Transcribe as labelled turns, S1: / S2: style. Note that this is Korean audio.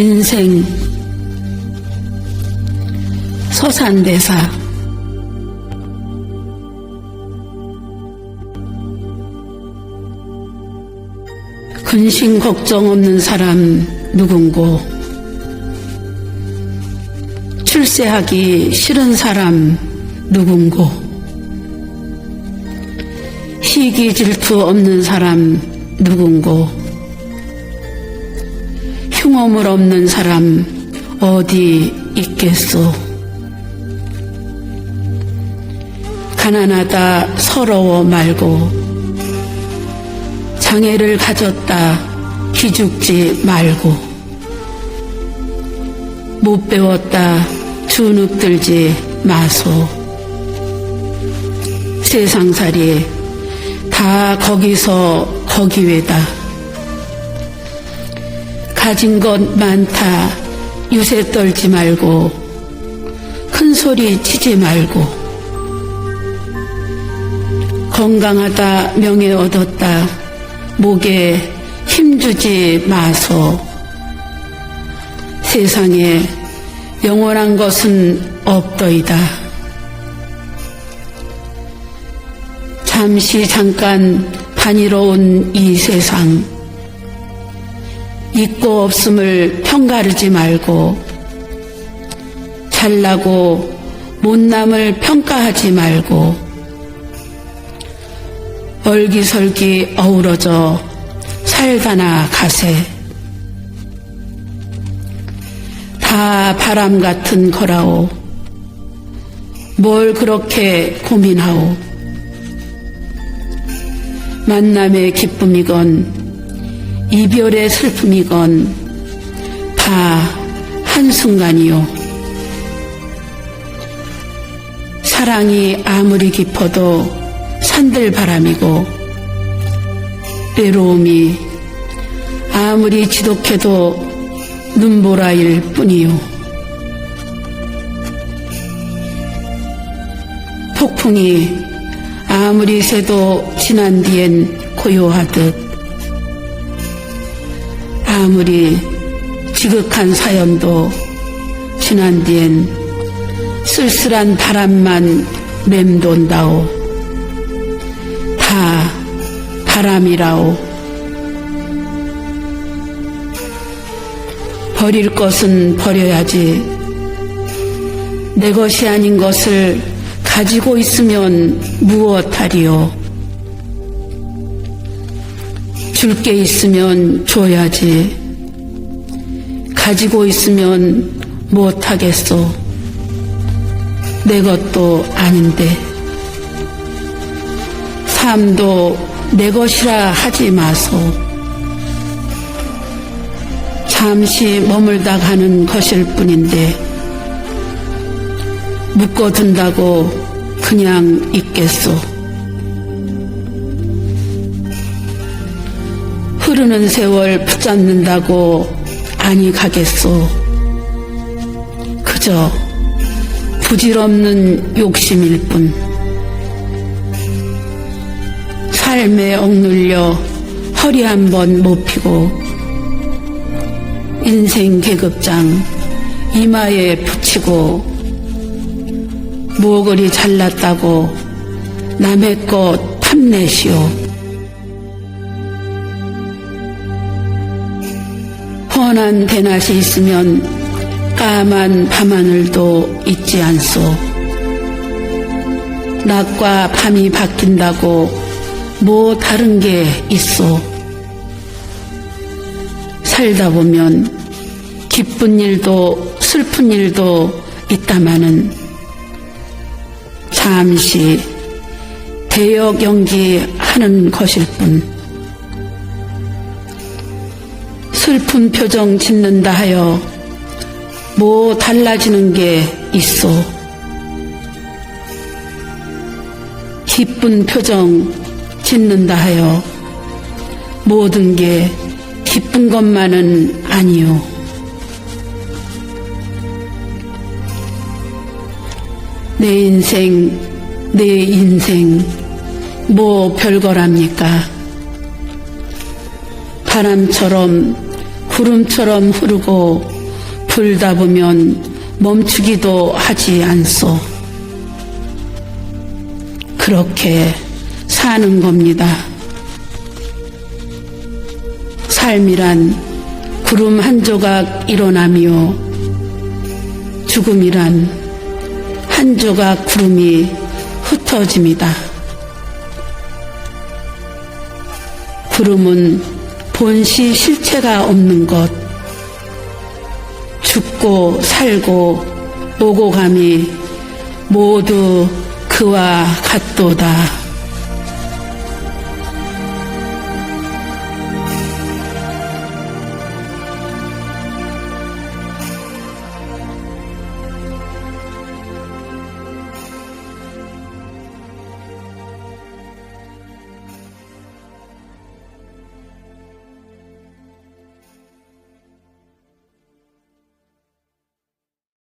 S1: 인생. 서산대사. 근심 걱정 없는 사람 누군고? 출세하기 싫은 사람 누군고? 희귀 질투 없는 사람 누군고 흉엄을 없는 사람 어디 있겠소? 가난하다 서러워 말고 장애를 가졌다 기죽지 말고 못 배웠다 주눅 들지 마소. 세상살이 다 거기서 거기외다 가진 것 많다. 유세 떨지 말고 큰 소리 치지 말고 건강하다 명예 얻었다. 목에 힘주지 마소. 세상에 영원한 것은 없더이다. 잠시 잠깐 반이로운 이 세상 있고 없음을 평가르지 말고 잘나고 못남을 평가하지 말고 얼기설기 어우러져 살다나 가세. 다 바람 같은 거라오. 뭘 그렇게 고민하오? 만남의 기쁨이건 이별의 슬픔이건 다 한순간이요. 사랑이 아무리 깊어도 산들바람이고 외로움이 아무리 지독해도 눈보라일 뿐이요. 폭풍이 아무리 새도 지난 뒤엔 고요하듯 아무리 지극한 사연도 지난 뒤엔 쓸쓸한 바람만 맴돈다오. 다 바람이라오. 버릴 것은 버려야지. 내 것이 아닌 것을 가지고 있으면 무엇하리요? 줄 게 있으면 줘야지. 가지고 있으면 못하겠소. 내 것도 아닌데. 삶도 내 것이라 하지 마소. 잠시 머물다 가는 것일 뿐인데, 묶어둔다고 그냥 있겠소. 흐르는 세월 붙잡는다고 아니 가겠소. 그저 부질없는 욕심일 뿐. 삶에 억눌려 허리 한 번 못 피고 인생 계급장 이마에 붙이고 모글이 잘났다고 남의 것 탐내시오. 훤한 대낮이 있으면 까만 밤하늘도 있지 않소. 낮과 밤이 바뀐다고 뭐 다른 게 있소. 살다 보면 기쁜 일도 슬픈 일도 있다마는 잠시 대역 연기하는 것일 뿐. 슬픈 표정 짓는다 하여 뭐 달라지는 게 있어. 기쁜 표정 짓는다 하여 모든 게 기쁜 것만은 아니요. 내 인생, 내 인생, 뭐 별거랍니까? 바람처럼 구름처럼 흐르고 불다 보면 멈추기도 하지 않소. 그렇게 사는 겁니다. 삶이란 구름 한 조각 일어나며 죽음이란 한 조각 구름이 흩어집니다. 구름은 본시 실체가 없는 것, 죽고 살고 오고 감이 모두 그와 같도다.